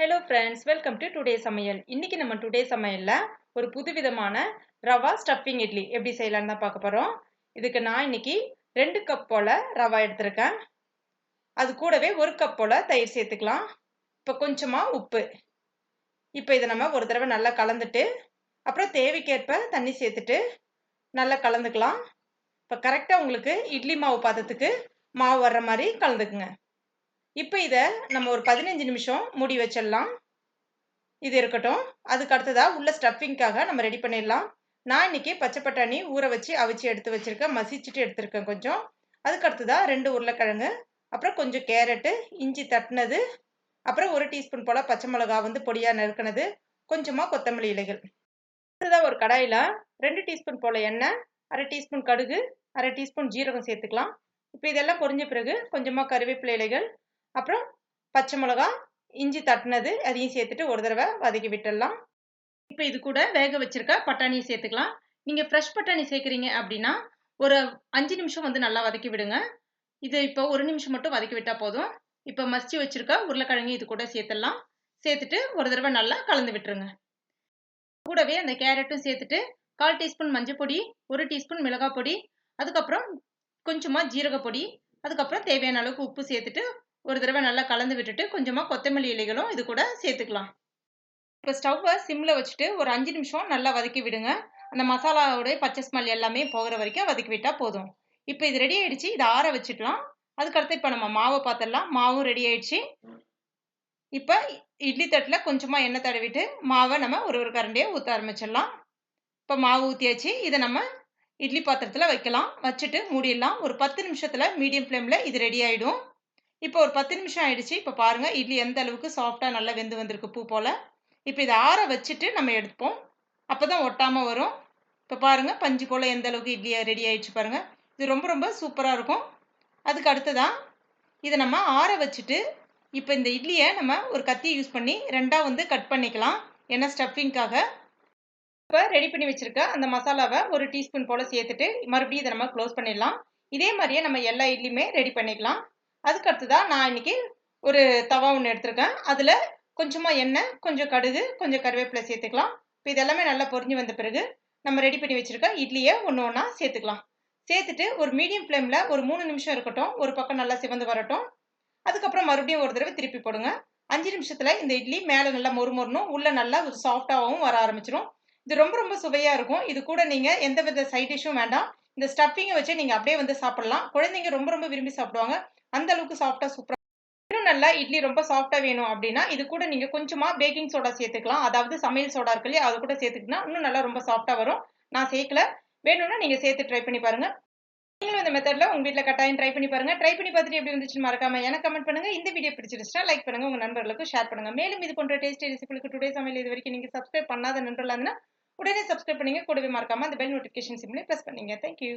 Hello friends welcome to today சமையல் இன்னைக்கு நம்ம டுடே சமையல்ல ஒரு புதுவிதமான ரவா ஸ்டஃபிங் இட்லி எப்படி செய்யலான்னு தான் பார்க்க போகிறோம் இதுக்கு நான் இன்னைக்கு ரெண்டு கப் போல் ரவா எடுத்திருக்கேன். அது கூடவே ஒரு கப் போல் தயிர் சேர்த்துக்கலாம். இப்போ கொஞ்சமாக உப்பு. இப்போ இதை நம்ம ஒரு தடவை நல்லா கலந்துட்டு அப்புறம் தேவைக்கேற்ப தண்ணி சேர்த்துட்டு நல்லா கலந்துக்கலாம். இப்போ கரெக்டாக உங்களுக்கு இட்லி மாவு பாத்திரத்துக்கு மாவு வர்ற மாதிரி கலந்துக்குங்க. இப்போ இதை நம்ம ஒரு பதினஞ்சு நிமிஷம் மூடி வச்சிடலாம். இது இருக்கட்டும். அதுக்கு அடுத்ததாக உள்ள ஸ்டஃபிங்க்காக நம்ம ரெடி பண்ணிடலாம். நான் இன்னைக்கு பச்சை பட்டாணி ஊற வச்சு அவிச்சு எடுத்து வச்சிருக்கேன். மசிச்சுட்டு எடுத்திருக்கேன் கொஞ்சம். அதுக்கு அடுத்ததாக ரெண்டு உருளைக்கிழங்கு அப்புறம் கொஞ்சம் கேரட்டு இஞ்சி தட்டினது அப்புறம் ஒரு டீஸ்பூன் போல் பச்சை மிளகா வந்து பொடியாக நறுக்கினது கொஞ்சமாக கொத்தமல்லி இலைகள். அடுத்ததாக ஒரு கடாயில் ரெண்டு டீஸ்பூன் போல் எண்ணெய் அரை டீஸ்பூன் கடுகு அரை டீஸ்பூன் ஜீரகம் சேர்த்துக்கலாம். இப்போ இதெல்லாம் பொரிஞ்ச பிறகு கொஞ்சமாக கருவேப்பிலை இலைகள் அப்புறம் பச்சை மிளகா இஞ்சி தட்டினது அதையும் சேர்த்துட்டு ஒரு தடவை வதக்கி விட்டுடலாம். இப்போ இது கூட வேக வச்சிருக்க பட்டாணியை சேர்த்துக்கலாம். நீங்கள் ஃப்ரெஷ் பட்டாணி சேர்க்குறீங்க அப்படின்னா ஒரு அஞ்சு நிமிஷம் வந்து நல்லா வதக்கி விடுங்க. இது இப்போ ஒரு நிமிஷம் மட்டும் வதக்கி விட்டால் போதும். இப்போ மசிச்சு வச்சிருக்க உருளைக்கிழங்கு இது கூட சேர்த்துடலாம். சேர்த்துட்டு ஒரு தடவை நல்லா கலந்து விட்டுருங்க. கூடவே அந்த கேரட்டும் சேர்த்துட்டு கால் டீஸ்பூன் மஞ்சள் பொடி ஒரு டீஸ்பூன் மிளகாய் பொடி அதுக்கப்புறம் கொஞ்சமாக ஜீரக பொடி அதுக்கப்புறம் தேவையான அளவுக்கு உப்பு சேர்த்துட்டு ஒரு தடவை நல்லா கலந்து விட்டுட்டு கொஞ்சமாக கொத்தமல்லி இலைகளும் இது கூட சேர்த்துக்கலாம். இப்போ ஸ்டவ்வை சிம்மில் வச்சுட்டு ஒரு அஞ்சு நிமிஷம் நல்லா வதக்கி விடுங்க. அந்த மசாலாவோடைய பச்சை ஸ்மெல் எல்லாமே போகிற வரைக்கும் வதக்கி விட்டால் போதும். இப்போ இது ரெடி ஆயிடுச்சு இதை ஆற வச்சுக்கலாம். அதுக்கடுத்து இப்போ நம்ம மாவை பார்த்துடலாம். மாவும் ரெடி ஆயிடுச்சு. இப்போ இட்லி தட்டில் கொஞ்சமாக எண்ணெய் தடவிட்டு மாவை நம்ம ஒரு ஒரு கரண்டியை ஊற்ற ஆரம்பிச்சிடலாம். இப்போ மாவு ஊற்றியாச்சு இதை நம்ம இட்லி பாத்திரத்தில் வைக்கலாம். வச்சுட்டு மூடிடலாம். ஒரு பத்து நிமிஷத்தில் மீடியம் ஃப்ளேமில் இது ரெடி ஆகிடும் இப்போ ஒரு பத்து நிமிஷம் ஆயிடுச்சு. இப்போ பாருங்கள் இட்லி எந்த அளவுக்கு சாஃப்டாக நல்லா வெந்து வந்திருக்கு பூ போல். இப்போ இதை ஆற வச்சுட்டு நம்ம எடுப்போம். அப்போ தான் ஒட்டாமல் வரும். இப்போ பாருங்கள் பஞ்சு போல் எந்த அளவுக்கு இட்லி ரெடி ஆயிடுச்சு பாருங்கள் இது ரொம்ப ரொம்ப சூப்பராக இருக்கும். அதுக்கு அடுத்ததான் இதை நம்ம ஆற வச்சுட்டு இப்போ இந்த இட்லியை நம்ம ஒரு கத்தியை யூஸ் பண்ணி ரெண்டாக வந்து கட் பண்ணிக்கலாம். ஏன்னா ஸ்டஃபிங்காக இப்போ ரெடி பண்ணி வச்சுருக்க அந்த மசாலாவை ஒரு டீஸ்பூன் போல் சேர்த்துட்டு மறுபடியும் இதை நம்ம க்ளோஸ் பண்ணிடலாம். இதே மாதிரியே நம்ம எல்லா இட்லியுமே ரெடி பண்ணிக்கலாம். அதுக்கடுத்து தான் நான் இன்னைக்கு ஒரு தவா ஒன்று எடுத்திருக்கேன். அதில் கொஞ்சமாக எண்ணெய் கொஞ்சம் கடுகு கொஞ்சம் கருவேப்பிலை சேர்த்துக்கலாம். இப்போ இதெல்லாமே நல்லா பொரிஞ்சு வந்த பிறகு நம்ம ரெடி பண்ணி வச்சுருக்க இட்லியை ஒன்று ஒன்றா சேர்த்துக்கலாம். சேர்த்துட்டு ஒரு மீடியம் ஃப்ளேமில் ஒரு மூணு நிமிஷம் இருக்கட்டும். ஒரு பக்கம் நல்லா சிவந்து வரட்டும். அதுக்கப்புறம் மறுபடியும் ஒரு தடவை திருப்பி போடுங்க. அஞ்சு நிமிஷத்தில் இந்த இட்லி மேலே நல்லா மொறுமொறணும். உள்ளே நல்லா சாஃப்டாகவும் வர ஆரம்பிச்சிடும் இது ரொம்ப ரொம்ப சுவையாக இருக்கும். இது கூட நீங்கள் எந்த வித சைட் டிஷ்ஷும் வேண்டாம். இந்த ஸ்டஃபிங்கை வச்சு நீங்கள் அப்படியே வந்து சாப்பிடலாம். குழந்தைங்க ரொம்ப ரொம்ப விரும்பி சாப்பிடுவாங்க. அந்த அளவுக்கு சாஃப்டா சூப்பராக இன்னும் நல்லா இட்லி ரொம்ப சாஃப்டா வேணும் அப்படின்னா இது கூட நீங்கள் கொஞ்சமாக பேக்கிங் சோடா சேர்த்துக்கலாம். அதாவது சமையல் சோடா இருக்கு இல்லையா அது கூட சேர்த்துக்கிட்டா இன்னும் நல்லா ரொம்ப சாஃப்டா வரும். நான் சேர்க்கல. வேணும்னா நீங்கள் சேர்த்து ட்ரை பண்ணி பாருங்கள் நீங்களும் இந்த மெத்தட்ல உங்க வீட்டுல கட்டாயம் ட்ரை பண்ணி பாருங்க. ட்ரை பண்ணி பார்த்துட்டு எப்படி இருந்துச்சுன்னு மறக்காம எனக்கு கமெண்ட் பண்ணுங்க. இந்த வீடியோ பிடிச்சிருச்சுன்னா லைக் பண்ணுங்க. உங்கள் நண்பர்களுக்கு ஷேர் பண்ணுங்கள் மேலும் இது போன்ற டேஸ்டி ரெசிபிகளுக்கு டுடே சமையல் இது வரைக்கும் நீங்கள் சப்ஸ்கிரைப் பண்ணாத நண்பர்களா உடனே சப்ஸ்கிரைப் பண்ணிங்க. கூடவே மறக்காமல் அந்த பெல் நோட்டிபிகேஷன் சிம்லேயே ப்ரெஸ் பண்ணீங்க. Thank you